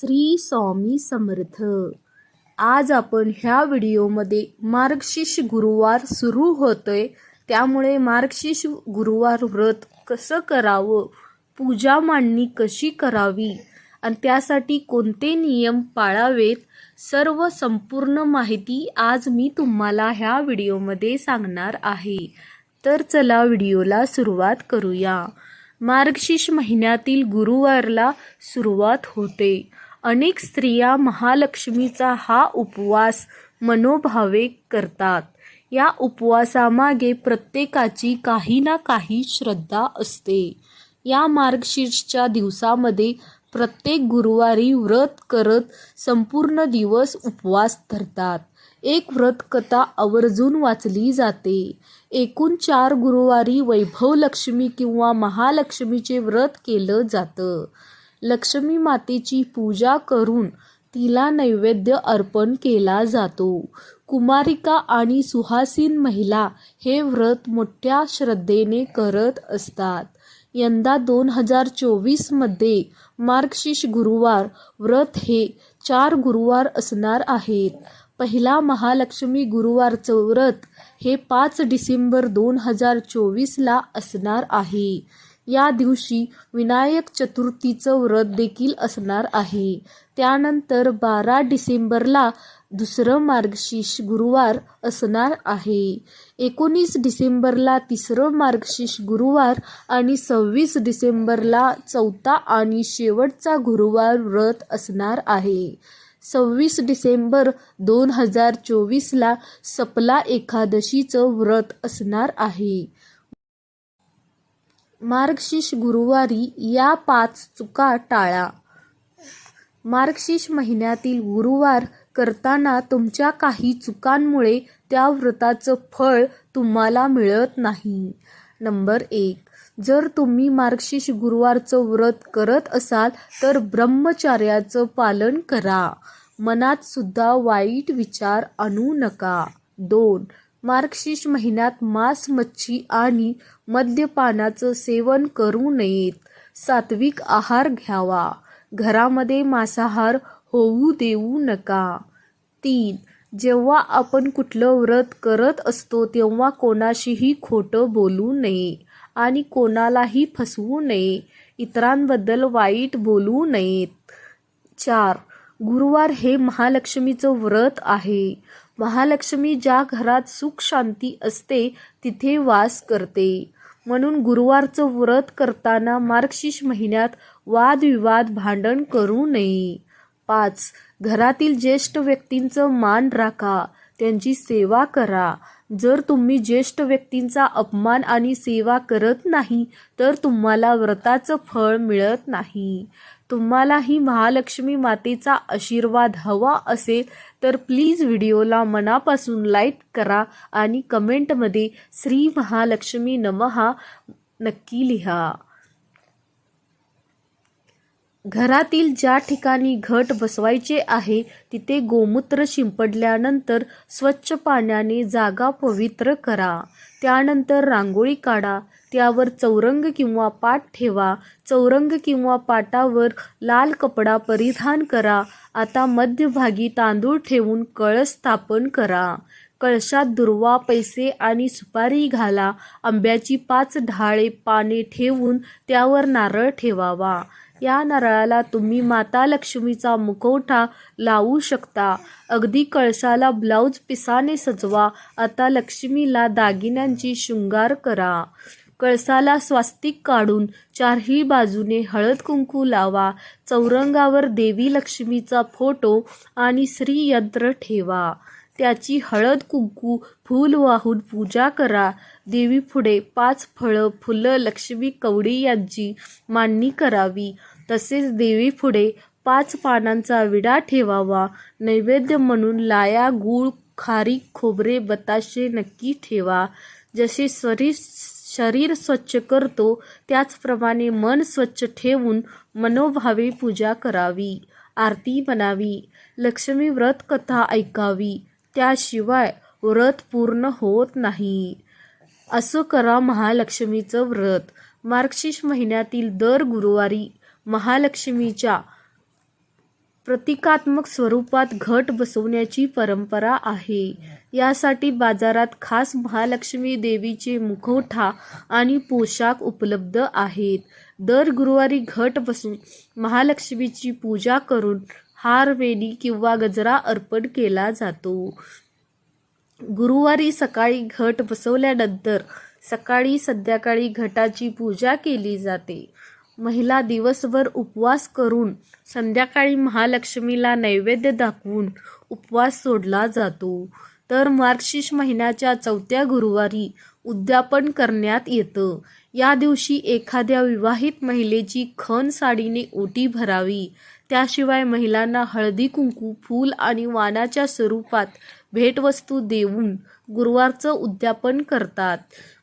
श्री स्वामी समर्थ. आज आपण ह्या व्हिडिओमध्ये मार्गशीर्ष गुरुवार सुरू होतोय. त्यामुळे मार्गशीर्ष गुरुवार व्रत कसं करावं? पूजा मांडणी कशी करावी? आणि त्यासाठी कोणते नियम पाळावेत? सर्व संपूर्ण माहिती आज मी तुम्हाला ह्या व्हिडिओमध्ये सांगणार आहे. तर चला व्हिडिओला सुरुवात करूया. मार्गशीर्ष महिन्यातील गुरुवारला सुरुवात होते. अनेक स्त्रिया महालक्ष्मीचा हा उपवास मनोभावे करतात. या उपवासामागे प्रत्येकाची काही ना काही श्रद्धा असते. या मार्गशीर्षच्या दिवसामध्ये प्रत्येक गुरुवारी व्रत करत संपूर्ण दिवस उपवास धरतात. एक व्रत कथा आवर्जून वाचली जाते. एकूण चार गुरुवारी वैभव लक्ष्मी किंवा महालक्ष्मीचे व्रत केलं जातं. लक्ष्मी मातेची पूजा करून तिला नैवेद्य अर्पण केला जातो. कुमारिका आणि सुहासीन महिला हे व्रत मोठ्या श्रद्धेने करत असतात. यंदा दोन हजार चोवीसमध्ये मार्गशीर्ष गुरुवार व्रत हे चार गुरुवार असणार आहेत. पहिला महालक्ष्मी गुरुवारचं व्रत हे पाच डिसेंबर दोन हजार चोवीसला असणार आहे. या दिवशी विनायक चतुर्थीचं व्रत देखील असणार आहे. त्यानंतर बारा डिसेंबरला दुसरं मार्गशीर्ष गुरुवार असणार आहे. एकोणीस डिसेंबरला तिसरं मार्गशीर्ष गुरुवार आणि सव्वीस डिसेंबरला चौथा आणि शेवटचा गुरुवार व्रत असणार आहे. सव्वीस डिसेंबर दोन हजार चोवीसला सपला एकादशीचं व्रत असणार आहे. मार्गशीर्ष गुरुवारी या पाच चुका टाळा. मार्गशीर्ष महिन्यातील गुरुवार करताना तुमच्या काही चुकांमुळे त्या व्रताचं फळ तुम्हाला मिळत नाही. नंबर एक. जर तुम्ही मार्गशीर्ष गुरुवारचं व्रत करत असाल तर ब्रह्मचार्याचं पालन करा. मनात सुद्धा वाईट विचार आणू नका. दोन. मार्गशीर्ष महिन्यात मांस मच्छी आणि मद्यपानाचं सेवन करू नयेत. सात्विक आहार घ्यावा. घरामध्ये मांसाहार होऊ देऊ नका. तीन जेव्हा आपण कुठलं व्रत करत असतो तेव्हा कोणाशीही खोटं बोलू नये आणि कोणालाही फसवू नये. इतरांबद्दल वाईट बोलू नयेत. चार गुरुवार हे महालक्ष्मीचं व्रत आहे. महालक्ष्मी ज्या घरात सुख शांती असते तिथे वास करते. म्हणून गुरुवारचं व्रत करताना मार्गशीर्ष महिन्यात वादविवाद भांडण करू नये. पाच. घरातील ज्येष्ठ व्यक्तींचं मान राखा. त्यांची सेवा करा. जर तुम्ही ज्येष्ठ व्यक्तींचा अपमान आणि सेवा करत नाही तर तुम्हाला व्रताचं फळ मिळत नाही. तुम्हाला ही महालक्ष्मी मातेचा आशीर्वाद हवा असेल तर प्लीज व्हिडिओला मनापासून लाईक करा आणि कमेंटमध्ये श्री महालक्ष्मी नमहा नक्की लिहा. घरातील ज्या ठिकाणी घट बसवायचे आहे तिथे गोमूत्र शिंपडल्यानंतर स्वच्छ पाण्याने जागा पवित्र करा. त्यानंतर रांगोळी काढा. त्यावर चौरंग किंवा पाट ठेवा. चौरंग किंवा पाटावर लाल कपडा परिधान करा. आता मध्यभागी तांदूळ ठेवून कळस स्थापन करा. कळशात दुर्वा पैसे आणि सुपारी घाला. आंब्याची पाच ढाळे पाने ठेवून त्यावर नारळ ठेवावा. या नारळाला तुम्ही माता लक्ष्मीचा मुखवठा लावू शकता. अगदी कळसाला ब्लाऊज पिसाने सजवा. आता लक्ष्मीला दागिन्यांची शृंगार करा. कळसाला स्वास्तिक काढून चारही बाजूने हळद कुंकू लावा. चौरंगावर देवी लक्ष्मीचा फोटो आणि श्रीयंत्र ठेवा. त्याची हळद कुंकू फूल वाहून पूजा करा. देवी पुढे पाच फळं फुलं लक्ष्मी कवडी यांची मांडणी करावी. तसेच देवी पुढे पाच पानांचा विडा ठेवावा. नैवेद्य म्हणून लाया गूळ खारीक खोबरे बताशे नक्की ठेवा. जसे शरीर शरीर स्वच्छ करतो त्याचप्रमाणे मन स्वच्छ ठेवून मनोभावे पूजा करावी. आरती म्हणावी लक्ष्मी व्रत कथा ऐकावी. त्याशिवाय व्रत पूर्ण होत नाही. असं करा महालक्ष्मीचं व्रत. मार्गशीर्ष महिन्यातील दर गुरुवारी महालक्ष्मीच्या प्रतिकात्मक स्वरूपात घट बसवण्याची परंपरा आहे. यासाठी बाजारात खास महालक्ष्मी देवीचे मुखवठा आणि पोशाख उपलब्ध आहेत. दर गुरुवारी घट बसून महालक्ष्मीची पूजा करून हार वेणी किंवा गजरा अर्पण केला जातो. गुरुवारी सकाळी घट बसवल्यानंतर सकाळी संध्याकाळी घटाची पूजा केली जाते. महिला दिवसभर उपवास करून संध्याकाळी महालक्ष्मीला नैवेद्य दाखवून उपवास सोडला जातो. तर मार्गशीर्ष महिन्याच्या चौथ्या गुरुवारी उद्यापन करण्यात येतं. या दिवशी एखाद्या विवाहित महिलेची खण साडीने ओटी भरावी. त्याशिवाय महिलांना हळदी कुंकू फूल आणि वानाच्या स्वरूपात भेटवस्तू देऊन गुरुवारचं उद्यापन करतात.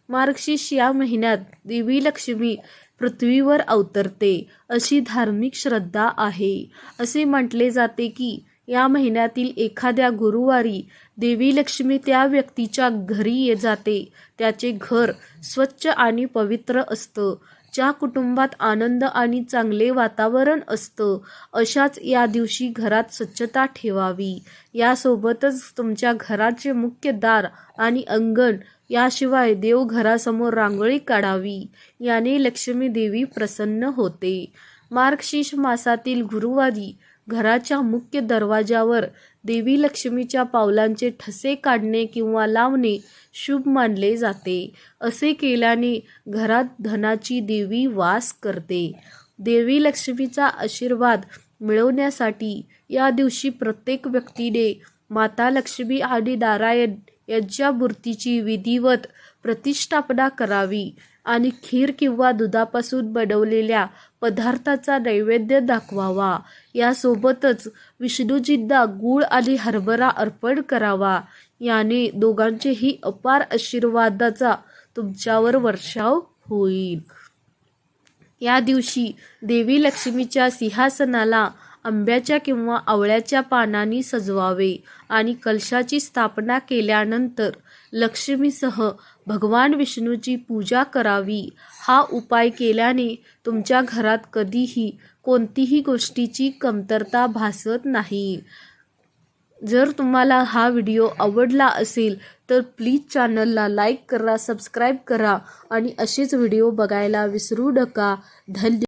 मार्गशीर्ष या महिन्यात देवी लक्ष्मी पृथ्वीवर अवतरते अशी धार्मिक श्रद्धा आहे. असे म्हटले जाते की या महिन्यातील एखाद्या गुरुवारी देवी लक्ष्मी त्या व्यक्तीच्या घरी ये जाते. त्याचे घर स्वच्छ आणि पवित्र असतं. ज्या कुटुंबात आनंद आणि चांगले वातावरण असतं अशाच या दिवशी घरात स्वच्छता ठेवावी. यासोबतच तुमच्या घराचे मुख्य दार आणि अंगण याशिवाय देवघरासमोर रांगोळी काढावी याने लक्ष्मी देवी प्रसन्न होते. मार्गशीर्ष मासातील गुरुवारी घराच्या मुख्य दरवाजावर देवी लक्ष्मीच्या पावलांचे ठसे काढणे किंवा लावणे शुभ मानले जाते. असे केल्याने घरात धनाची देवी वास करते. देवी लक्ष्मीचा आशीर्वाद मिळवण्यासाठी या दिवशी प्रत्येक व्यक्तीने माता लक्ष्मी आणि नारायण यांच्या मूर्तीची विधिवत प्रतिष्ठापना करावी. आणि खीर किंवा दुधापासून बनवलेल्या पदार्थाचा नैवेद्य दाखवावा. यासोबतच विष्णूजींना गूळ आणि हरभरा अर्पण करावा. याने दोघांचेही अपार आशीर्वादाचा तुमच्यावर वर्षाव होईल. या दिवशी देवी लक्ष्मीच्या सिंहासनाला आंब्याच्या किंवा आवळ्याच्या पानांनी सजवावे आणि कलशाची स्थापना केल्यानंतर लक्ष्मीसह भगवान विष्णूची पूजा करावी. हा उपाय केल्याने तुमच्या घरात कधीही कोणतीही गोष्टीची कमतरता भासत नाही. जर तुम्हाला हा व्हिडिओ आवडला असेल तर प्लीज चॅनलला लाईक करा सबस्क्राईब करा आणि असेच व्हिडिओ बघायला विसरू नका. धन्य